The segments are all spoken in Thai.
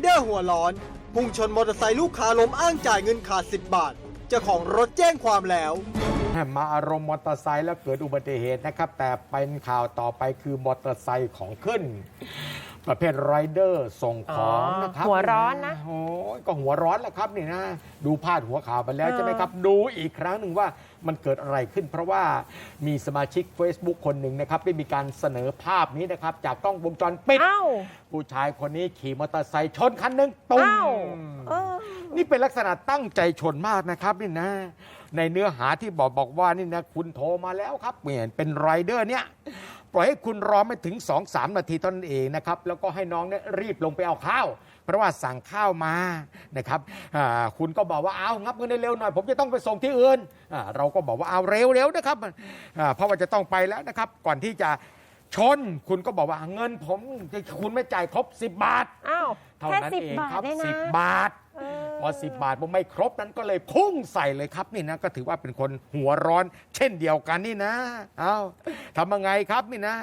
เดอร์หัวร้อนพุ่งชนมอเตอร์ไซค์ลูกค้าล้มอ้างจ่ายเงินขาด 10 บาท เจ้าของรถแจ้งความแล้ว มาอารมณ์มอเตอร์ไซค์แล้วเกิดอุบัติเหตุนะครับ แต่เป็นข่าวต่อไปคือมอเตอร์ไซค์ของขึ้น ประเภทไรเดอร์ส่งของอ๋อนะครับหัวร้อนนะโอ้ยก็หัวร้อนแหละครับนี่นะ ดูพาดหัวข่าวไปแล้วเออใช่ไหมครับ ดูอีกครั้งหนึ่งว่ามันเกิดอะไรขึ้น เพราะว่ามีสมาชิก Facebook คนหนึ่งนะครับ ได้มีการเสนอภาพนี้นะครับ จากกล้องวงจรปิดอ้าวผู้ชายคนนี้ขี่มอเตอร์ไซค์ชนคันหนึ่งตุ้มอ้าวเออ นี่เป็นลักษณะตั้งใจชนมากนะครับนี่นะ ในเนื้อหาที่บอกบอกว่านี่นะคุณโทรมาแล้วครับเหมือนเป็นไรเดอร์เนี่ยปล่อยให้คุณรอไม่ถึง 2-3 นาทีเท่านั้นเองนะครับ แล้วก็ให้น้องเนี่ยรีบลงไปเอาข้าว เพราะว่าสั่งข้าวมานะครับอ่าคุณก็บอกว่าเอางับเงินเร็วๆหน่อย ผมจะต้องไปส่งที่อื่นอ่าเราก็บอกว่าเอาเร็วๆนะครับอ่าเพราะว่าจะต้องไปแล้วนะครับ ก่อนที่จะชน คุณก็บอกว่าเงินผมคุณไม่จ่ายครบ 10 บาทอ้าวเท่าแค่นั้นสิบเองบาคทรับได้นะสิบบาทเออพอสิบบาทผมไม่ครบนั้นก็เลยพุ่งใส่เลยครับนี่นะก็ถือว่าเป็นคนหัวร้อน เช่นเดียวกันนี่นะเอาทำยังไงครับนี่นะ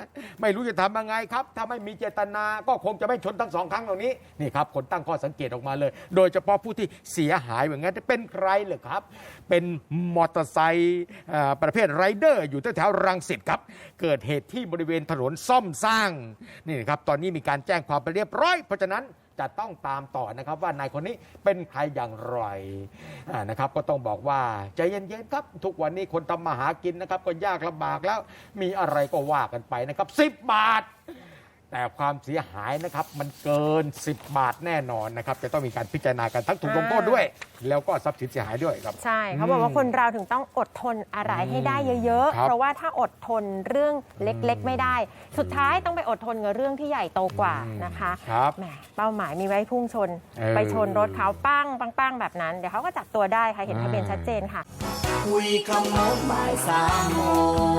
ไม่รู้จะทำยังไงครับ ถ้าไม่มีเจตนาก็คงจะไม่ชนทั้งสองครั้งเหล่านี้นี่ครับคนตั้งข้อสังเกตออกมาเลย โดยเฉพาะผู้ที่เสียหายอย่างนั้นเป็นใครเหรอครับ เป็นมอเตอร์ไซค์ประเภทไรเดอร์อยู่แถวรังสิตครับเกิดเหตุที่บริเวณถนนซ่อมสร้างนี่ครับตอนนี้มีการแจ้งความไปเรียบร้อยเพราะฉะนั้น จะต้องตามต่อนะครับ ว่านายคนนี้เป็นใครอย่างไรนะครับ ก็ต้องบอกว่าใจเย็นๆครับ ทุกวันนี้คนทำมาหากินนะครับ ก็ยากลำบากแล้วมีอะไรก็ว่ากันไปนะครับ 10 บาท แต่ความเสียหายนะครับมันเกิน 10 บาทแน่นอนนะครับจะต้องมีการพิจารณากันทั้งถูกลงโทษด้วย แล้วก็ทรัพย์สินเสียหายด้วยครับ ใช่เขาบอกว่าคนเราถึงต้องอดทนอะไรให้ได้เยอะครับๆเพราะว่าถ้าอดทนเรื่องเล็กๆ ไม่ได้ สุดท้ายต้องไปอดทนกับเรื่องที่ใหญ่โตกว่านะคะครับแหมเป้าหมายมีไว้พุ่งชนเออไปชนรถเขาปั้งปังปังแบบนั้น เดี๋ยวเขาก็จับตัวได้ค่ะเห็นทะเบียนชัดเจนค่ะคุยขโมงบ่ายสามโมง